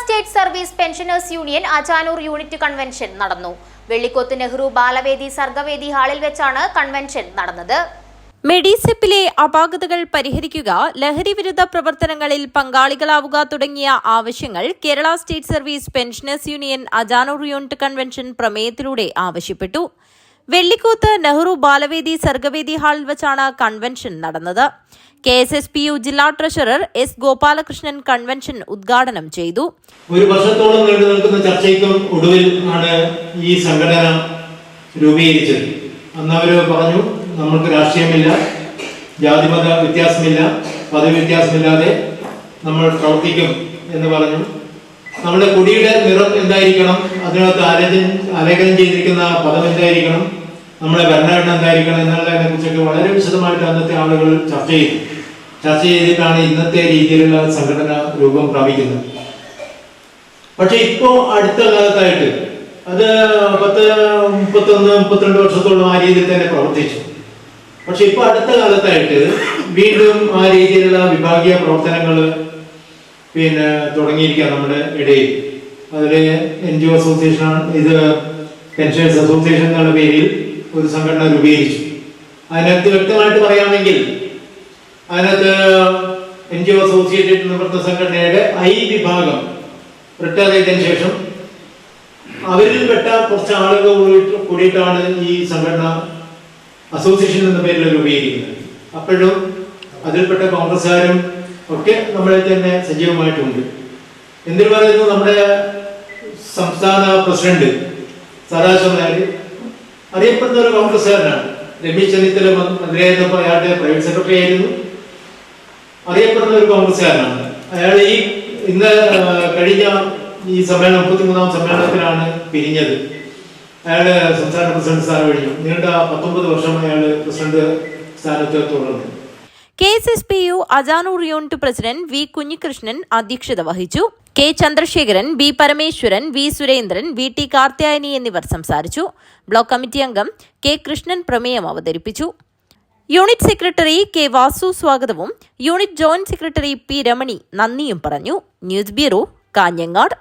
State service pensioners union Ajanur unit convention നടന്നു. വെള്ളിക്കോത്ത് നെഹ്റു ബാലവേദി സർഗവേദി ഹാളിൽ വെച്ചാണ് കൺവെൻഷൻ നടന്നത്. മെഡിസെപ്പിലെ അപാകതകൾ പരിഹരിക്കുക ലഹരി വിരുദ്ധ പ്രവർത്തനങ്ങളിൽ പങ്കാളികളാവുക തുടങ്ങിയ ആവശ്യങ്ങൾ Kerala state service pensioners union Ajanur unit convention പ്രമേയത്തിലൂടെ ആവശ്യപ്പെട്ടു. വെള്ളിക്കോത്ത് നെഹ്റു ബാലവേദി സർഗവേദി ഹാളിൽ വെച്ചാണ് കൺവെൻഷൻ നടന്നത്. K S S P U ജില്ലാ ട്രഷറർ എസ് ഗോപാലകൃഷ്ണൻ കൺവെൻഷൻ ഉദ്ഘാടനം ചെയ്തു. ഒരു വർഷത്തോളം നീണ്ടു നിൽക്കുന്ന ചർച്ചയ്ക്കും ഒടുവിൽ ആണ് ഈ സംഘടന രൂപീകരിച്ചത്. അന്ന് അവർ പറഞ്ഞു നമ്മൾക്ക് രാഷ്ട്രീയമില്ല ജാതിമത വ്യത്യാസമില്ല പദവി വ്യത്യാസമില്ലാതെ നമ്മൾ പ്രവർത്തിക്കും എന്ന് പറഞ്ഞു. നമ്മുടെ കൊടിയുടെ നിറം എന്തായിരിക്കണം? അതിനകത്ത് ആലേഖനം ചെയ്തിരിക്കുന്ന പദം എന്തായിരിക്കണം? നമ്മുടെ ഭരണഘടന എന്തായിരിക്കണം എന്നുള്ളതിനെ കുറിച്ചൊക്കെ വളരെ വിശദമായിട്ട് അന്നത്തെ ആളുകൾ ചർച്ച ചെയ്തു. ചർച്ച ചെയ്തിട്ടാണ് ഇന്നത്തെ രീതിയിലുള്ള സംഘടന രൂപം പ്രാപിക്കുന്നത്. പക്ഷെ ഇപ്പോ അടുത്ത കാലത്തായിട്ട് അത് പത്ത് മുപ്പത്തൊന്ന് മുപ്പത്തിരണ്ട് വർഷത്തോളം ആ രീതിയിൽ തന്നെ പ്രവർത്തിച്ചു. പക്ഷെ ഇപ്പൊ അടുത്ത കാലത്തായിട്ട് വീണ്ടും ആ രീതിയിലുള്ള വിഭാഗീയ പ്രവർത്തനങ്ങൾ പിന്നെ തുടങ്ങിയിരിക്കുക നമ്മുടെ ഇടയിൽ. അതിൽ എൻ ജി ഒ അസോസിയേഷൻ ഇത് പെൻഷൻസ് അസോസിയേഷൻ എന്നുള്ള പേരിൽ ഒരു സംഘടന രൂപീകരിച്ചു. അതിനകത്ത് വ്യക്തമായിട്ട് പറയാമെങ്കിൽ അതിനകത്ത് എൻ ജി ഒ അസോസിയേറ്റഡ് നിവൃത്ത സംഘടനയുടെ ഐ വിഭാഗം റിട്ടയർ ചെയ്തതിനു ശേഷം അവരിൽ പെട്ട കുറച്ച് ആളുകൾ കൂടിയിട്ട് കൂടിയിട്ടാണ് ഈ സംഘടന അസോസിയേഷൻ എന്ന പേരിൽ രൂപീകരിക്കുന്നത്. അപ്പോഴും അതിൽപ്പെട്ട കോൺഗ്രസ്സുകാരും ഒക്കെ നമ്മളെ തന്നെ സജീവമായിട്ടുണ്ട്. എന്തിനു പറയുന്നു? നമ്മുടെ സംസ്ഥാന പ്രസിഡന്റ് സദാശിവ നായർ അറിയപ്പെടുന്ന ഒരു കോൺഗ്രസ്സുകാരനാണ് രമേശ് ചെന്നിത്തല മന്ത്രിയായിരുന്നപ്പോൾ അയാളുടെ പ്രൈവറ്റ് സെക്രട്ടറി ആയിരുന്നു. അറിയപ്പെടുന്ന ഒരു കോൺഗ്രസ്സുകാരനാണ് അയാൾ ഈ ഇന്ന് കഴിഞ്ഞ ഈ സമ്മേളനം മുപ്പത്തിമൂന്നാം സമ്മേളനത്തിലാണ് പിരിഞ്ഞത്. അയാൾ സംസ്ഥാന പ്രസിഡന്റ് സ്ഥാനം കഴിഞ്ഞു. നീണ്ട പത്തൊമ്പത് വർഷം അയാൾ പ്രസിഡന്റ് സ്ഥാനത്ത് തുടർന്നു K S S P U Ajanur unit president V Kunhikrishnan അധ്യക്ഷത വഹിച്ചു. K Chandrasekharan B Parameswaran V Surendran V T Karthyayani എന്നിവർ സംസാരിച്ചു. ബ്ലോക്ക് കമ്മിറ്റി അംഗം കെ കൃഷ്ണൻ പ്രമേയം അവതരിപ്പിച്ചു. യൂണിറ്റ് സെക്രട്ടറി കെ വാസു സ്വാഗതവും. Unit joint secretary P Ramani നന്ദിയും പറഞ്ഞു. News bureau Kanhangad.